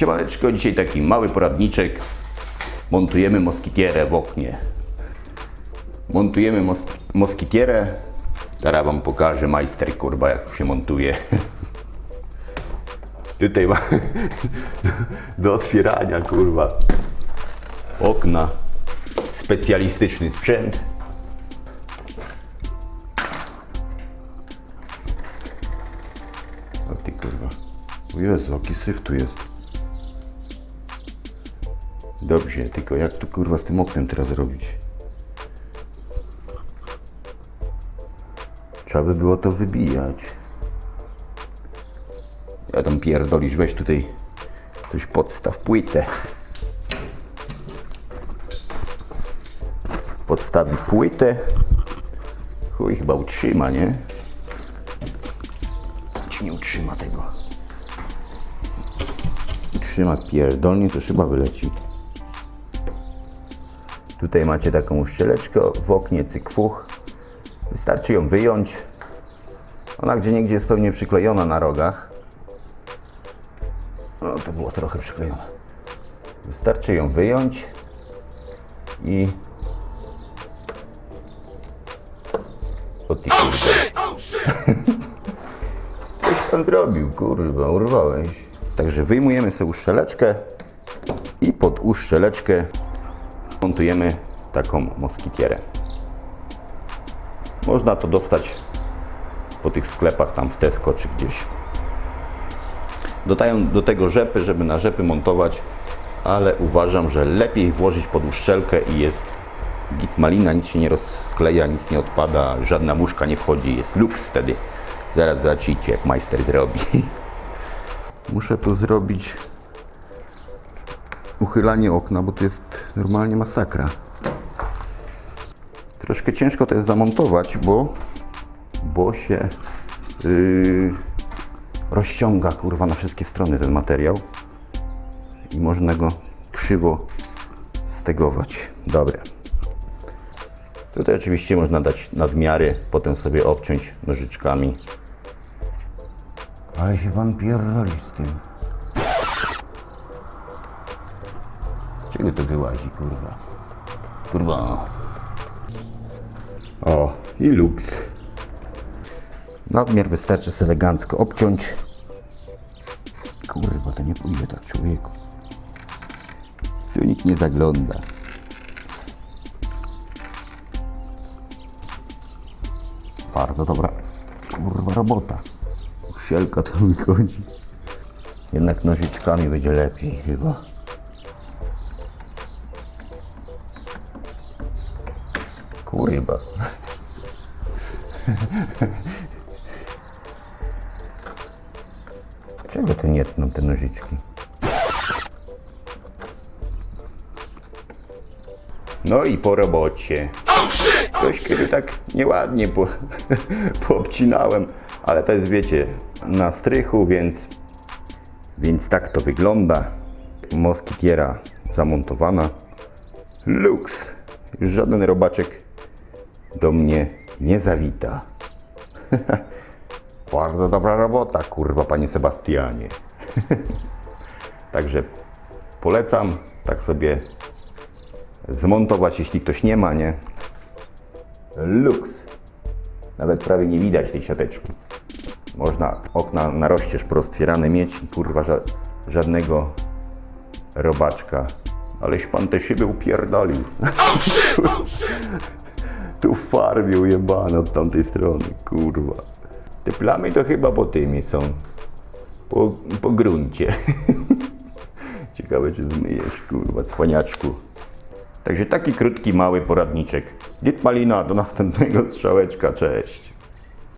Siemaneczko, dzisiaj taki mały poradniczek. Montujemy moskitierę w oknie. Montujemy mos moskitierę. Zaraz wam pokażę majster, kurwa, jak się montuje. Tutaj ma do otwierania, kurwa, okna. Specjalistyczny sprzęt. O ty kurwa. O Jezu, jaki syf tu jest. Dobrze, tylko jak tu kurwa z tym oknem teraz zrobić? Trzeba by było to wybijać. Ja tam pierdolisz, weź tutaj coś podstaw płytę. Podstawi płytę. Chuj chyba utrzyma, nie? Czy nie utrzyma tego? Utrzyma pierdolnie, to chyba wyleci. Tutaj macie taką uszczeleczkę w oknie cykfuch. Wystarczy ją wyjąć. Ona gdzie niegdzie jest pewnie przyklejona na rogach. No to było trochę przyklejone. Wystarczy ją wyjąć i... O ty kurwa. Coś pan zrobił, kurwa, urwałeś. Także wyjmujemy sobie uszczeleczkę i pod uszczeleczkę montujemy taką moskitierę. Można to dostać po tych sklepach tam w Tesco czy gdzieś. Dodają do tego rzepy, żeby na rzepy montować, ale uważam, że lepiej włożyć pod uszczelkę i jest git malina, nic się nie rozkleja, nic nie odpada, żadna muszka nie wchodzi, jest luks wtedy. Zaraz zobaczycie, jak majster zrobi. Muszę tu zrobić uchylanie okna, bo to jest normalnie masakra. Troszkę ciężko to jest zamontować, bo, bo się yy, rozciąga kurwa na wszystkie strony ten materiał i można go krzywo stegować. Dobre. Tutaj oczywiście można dać nadmiary, potem sobie obciąć nożyczkami. Ale się pan pierdoli z tym. Czego to wyłazi, kurwa? Kurwa. O, i luks. Nadmiar wystarczy sobie elegancko obciąć. Kurwa, to nie pójdzie tak, człowieku. Tu nikt nie zagląda. Bardzo dobra, kurwa, robota. Sielka to wychodzi. Jednak nożyczkami będzie lepiej chyba. Kurwa. Czego to nie tną te nożyczki? No i po robocie. Coś kiedy tak nieładnie po, poobcinałem, ale to jest wiecie, na strychu, więc, więc tak to wygląda. Moskitiera zamontowana. Już żaden robaczek do mnie nie zawita. Bardzo dobra robota, kurwa, panie Sebastianie. Także polecam tak sobie zmontować, jeśli ktoś nie ma, nie? Luks. Nawet prawie nie widać tej siateczki. Można okna na rozścież poroztwierane mieć i kurwa ża żadnego robaczka. Aleś pan te szyby upierdolił. Tu w farbie ujebane od tamtej strony, kurwa. Te plamy to chyba po tym są. Po, po gruncie. Ciekawe, czy zmyjesz, kurwa, cwaniaczku. Także taki krótki, mały poradniczek. Dit Malina, do następnego strzałeczka, cześć.